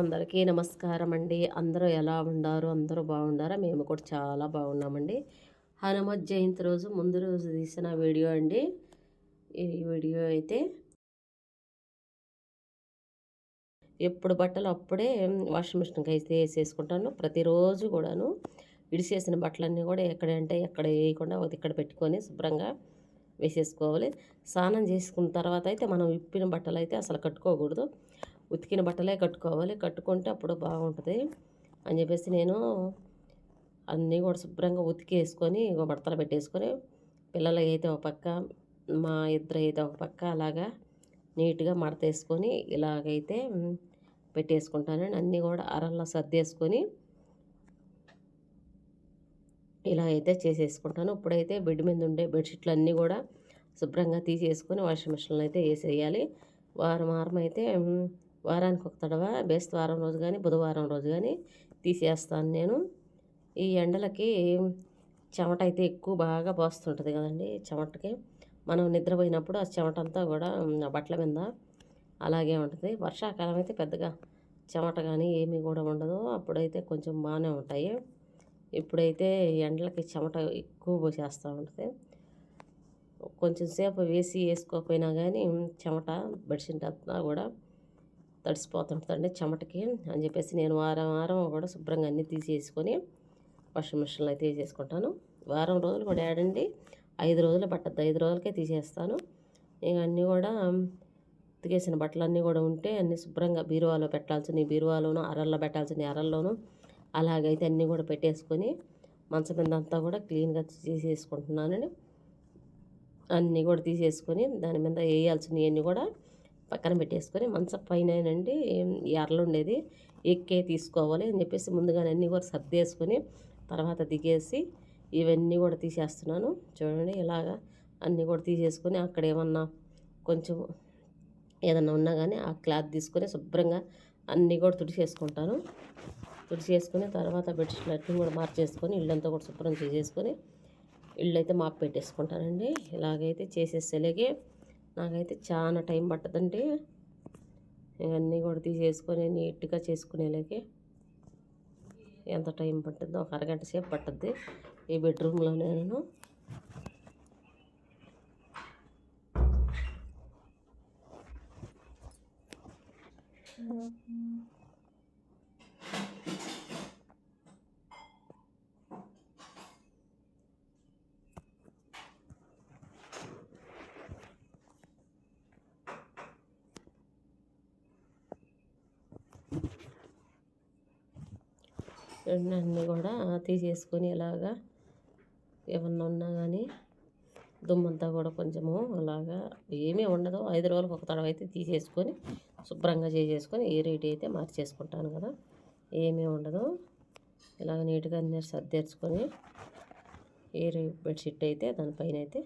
అందరికీ నమస్కారం అండి అందరూ ఎలా ఉండారు? అందరూ బాగుండారా? మేము కూడా చాలా బాగున్నామండి. హనుమత్ జయంతి రోజు ముందు రోజు తీసిన వీడియో అండి. ఈ వీడియో అయితే ఎప్పుడు బట్టలు అప్పుడే వాషింగ్ మిషన్కి అయితే వేసేసుకుంటాను. ప్రతిరోజు కూడాను ఇడిసేసిన బట్టలన్నీ కూడా ఎక్కడంటే ఎక్కడ వేయకుండా ఇక్కడ పెట్టుకొని శుభ్రంగా వేసేసుకోవాలి. స్నానం చేసుకున్న తర్వాత అయితే మనం విప్పిన బట్టలు అయితే అసలు కట్టుకోకూడదు. ఉతికిన బట్టలే కట్టుకోవాలి. కట్టుకుంటే అప్పుడు బాగుంటుంది అని చెప్పేసి నేను అన్నీ కూడా శుభ్రంగా ఉతికేసుకొని బట్టలు పెట్టేసుకొని పిల్లలకి అయితే ఒక పక్క మా ఇద్దరు అయితే ఒక పక్క అలాగా నీట్గా మడతేసుకొని ఇలాగైతే పెట్టేసుకుంటానండి అన్నీ కూడా అరల్లో సర్దేసుకొని ఇలా అయితే చేసేసుకుంటాను. ఇప్పుడైతే బెడ్ మీద ఉండే బెడ్షీట్లు అన్నీ కూడా శుభ్రంగా తీసేసుకొని వాషింగ్ మిషన్లో అయితే వేసేయాలి. వారం వారం అయితే వారానికి ఒక తడవ బేస్తవారం రోజు కానీ బుధవారం రోజు కానీ తీసేస్తాను నేను. ఈ ఎండలకి చెమట అయితే ఎక్కువ బాగా పోస్తుంటుంది కదండి చెమటకి. మనం నిద్రపోయినప్పుడు ఆ చెమట అంతా కూడా బట్టల మీద అలాగే ఉంటుంది. వర్షాకాలం అయితే పెద్దగా చెమట కానీ ఏమీ కూడా ఉండదు. అప్పుడైతే కొంచెం బాగానే ఉంటాయి. ఇప్పుడైతే ఎండలకి చెమట ఎక్కువ పోసేస్తూ ఉంటుంది. కొంచెం సేపు వేసి వేసుకోకపోయినా కానీ చెమట బెడ్షీట్ అంతా కూడా తడిసిపోతుంటుందండి చెమటకి అని చెప్పేసి నేను వారం వారం కూడా శుభ్రంగా అన్నీ తీసేసుకొని వాషింగ్ మిషన్లో అయితే వేసేసుకుంటాను. వారం రోజులు కూడా ఏడండి ఐదు రోజులు పట్టద్దు ఐదు రోజులకే తీసేస్తాను. ఇక అన్నీ కూడా ఉతికేసిన బట్టలన్నీ కూడా ఉంటే అన్నీ శుభ్రంగా బీరువాలో పెట్టాల్సిన బీరువాలోను అరల్లో పెట్టాల్సిన అరల్లోనూ అలాగైతే అన్నీ కూడా పెట్టేసుకొని మంచం మీద అంతా కూడా క్లీన్గా తీసేసుకుంటున్నానండి అన్నీ కూడా తీసేసుకొని దాని మీద వేయాల్సినవి అన్నీ కూడా పక్కన పెట్టేసుకొని మంచం పైన అండి ఎర్రలు ఉండేది ఎక్కే తీసుకోవాలి అని చెప్పేసి ముందుగానే అన్నీ కూడా సర్దేసుకొని తర్వాత దిగేసి ఇవన్నీ కూడా తీసేస్తున్నాను. చూడండి ఇలాగా అన్నీ కూడా తీసేసుకొని అక్కడ ఏమన్నా కొంచెం ఏదన్నా ఉన్నా కానీ ఆ క్లాత్ తీసుకొని శుభ్రంగా అన్నీ కూడా తుడిచేసుకుంటాను. తుడిచేసుకొని తర్వాత బెడ్షీట్లు అన్నీ కూడా మార్చేసుకొని ఇల్లంతా కూడా శుభ్రం చేసేసుకొని ఇళ్ళైతే అయితే మాపు పెట్టేసుకుంటానండి. ఇలాగైతే చేసేసేలాగే నాకైతే చాలా టైం పట్టదండి ఇవన్నీ కూడా తీసేసుకొని నీట్గా చేసుకునేలాగే ఎంత టైం పట్టిందో ఒక అరగంట సేపు పట్టుద్ది ఈ బెడ్రూమ్లో నేను. అన్నీ కూడా తీసేసుకొని ఇలాగా ఏమన్నా ఉన్నా కానీ దుమ్మంతా కూడా కొంచెము అలాగా ఏమీ ఉండదు. ఐదు రోజులకు ఒక తడవ అయితే తీసేసుకొని శుభ్రంగా చేసేసుకొని ఏ రేటు అయితే మార్చేసుకుంటాను కదా ఏమీ ఉండదు. ఇలాగ నీట్గా అన్నీ సర్దేర్చుకొని ఏ బెడ్షీట్ అయితే దానిపైన అయితే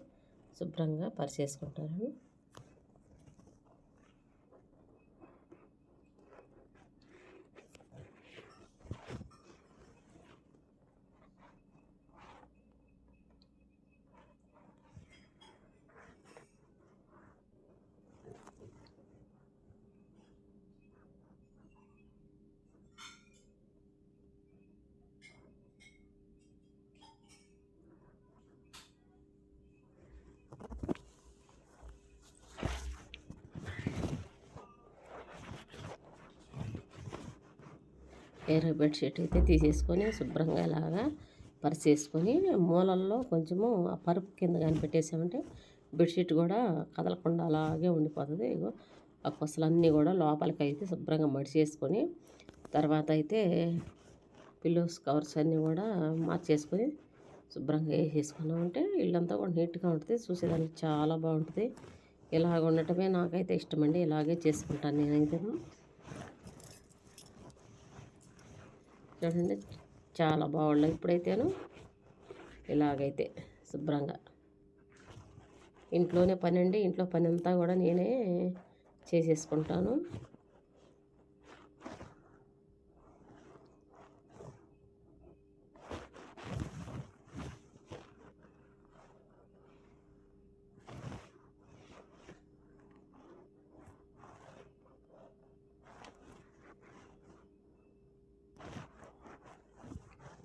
శుభ్రంగా పరిచేసుకుంటాను. ఎర్ర బెడ్షీట్ అయితే తీసేసుకొని శుభ్రంగా ఇలాగా పరిచేసుకొని మూలల్లో కొంచెము ఆ పరుపు కింద కానీ పెట్టేసామంటే బెడ్షీట్ కూడా కదలకుండా అలాగే ఉండిపోతుంది. ఇగో ఆ కొసలన్నీ కూడా లోపలికి అయితే శుభ్రంగా మడిచేసుకొని తర్వాత అయితే పిల్లోస్ కవర్స్ అన్నీ కూడా మార్చేసుకొని శుభ్రంగా వేసేసుకున్నామంటే ఇల్లంతా కూడా నీట్గా ఉంటుంది. చూసేదానికి చాలా బాగుంటుంది. ఇలాగ ఉండటమే నాకైతే ఇష్టమండి. ఇలాగే చేసుకుంటాను నేనైతే. చూడండి చాలా బాగుండే ఇప్పుడైతేను. ఇలాగైతే శుభ్రంగా ఇంట్లోనే పని అండి ఇంట్లో పని అంతా కూడా నేనే చేసేసుకుంటాను.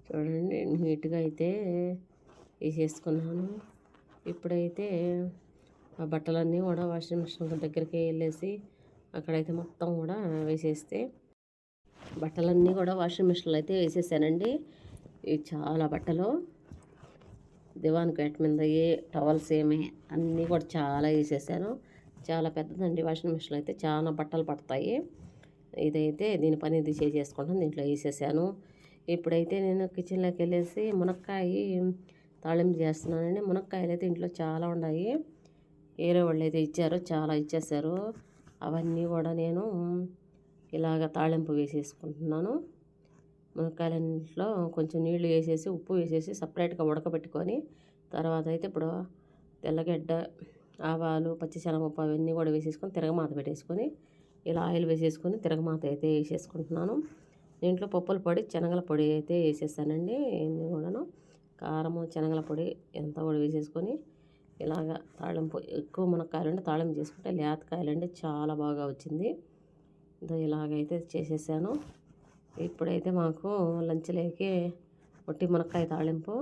చూడండి నీట్గా అయితే వేసేసుకున్నాను. ఇప్పుడైతే ఆ బట్టలన్నీ కూడా వాషింగ్ మిషన్ దగ్గరికి వెళ్ళేసి అక్కడైతే మొత్తం కూడా వేసేస్తే బట్టలన్నీ కూడా వాషింగ్ మిషన్లో అయితే వేసేసానండి. ఇవి చాలా బట్టలు దివాన్ క్యాట్ మీద ఏ టవల్స్ ఏమి అన్నీ కూడా చాలా వేసేసాను. చాలా పెద్దదండి వాషింగ్ మిషన్ అయితే చాలా బట్టలు పడతాయి. ఇదైతే దీని పని ఇది చేసేసుకుంటాను దీంట్లో వేసేసాను. ఇప్పుడైతే నేను కిచెన్లోకి వెళ్ళేసి మునక్కాయ తాళింపు చేస్తున్నానండి మునక్కాయలు అయితే ఇంట్లో చాలా ఉన్నాయి. వేరే వాళ్ళు అయితే ఇచ్చారు చాలా ఇచ్చేసారు అవన్నీ కూడా నేను ఇలాగ తాళింపు వేసేసుకుంటున్నాను. మునక్కాయలన్నింటిలో కొంచెం నీళ్ళు వేసేసి ఉప్పు వేసేసి సపరేట్గా ఉడకబెట్టుకొని తర్వాత అయితే ఇప్పుడు తెల్లగడ్డ ఆవాలు పచ్చిశనగపప్పు అవన్నీ కూడా వేసేసుకొని తిరగమాత పెట్టేసుకొని ఇలా ఆయిల్ వేసేసుకొని తిరగమాత అయితే వేసేసుకుంటున్నాను. దీంట్లో పప్పుల పొడి శనగల పొడి అయితే వేసేసానండి ఇన్ని కూడాను. కారము శనగల పొడి ఎంత కూడా వేసేసుకొని ఇలాగ తాళింపు ఎక్కువ మునక్కాయలు అంటే తాళింపు చేసుకుంటే లేతకాయలు అంటే చాలా బాగా వచ్చింది. ఇదో ఇలాగైతే చేసేసాను. ఇప్పుడైతే మాకు లంచ్లోకి ఒట్టి మునక్కాయ తాళింపు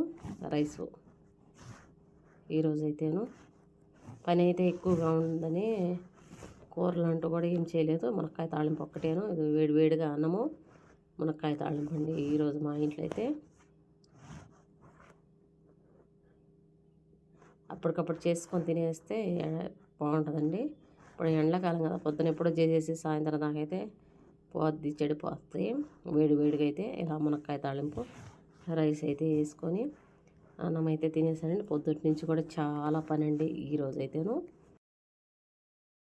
రైసు ఈరోజు అయితేను పని అయితే ఎక్కువగా ఉందని కూరలు అంటూ కూడా ఏం చేయలేదు. మునక్కాయ తాళింపు ఒక్కటేను. ఇది వేడి వేడిగా అన్నము మునక్కాయ తాళింపు అండి ఈరోజు మా ఇంట్లో అయితే అప్పటికప్పుడు చేసుకొని తినేస్తే బాగుంటుందండి. ఇప్పుడు ఎండాకాలం కదా పొద్దున ఎప్పుడో చేసేసి సాయంత్రం దాకా అయితే పోద్ది చెడిపోతుంది వేడి వేడిగా అయితే ఇలా మునక్కాయ తాళింపు రైస్ అయితే వేసుకొని అన్నం అయితే తినేసానండి. పొద్దుటి నుంచి కూడా చాలా పని అండి ఈరోజు అయితేను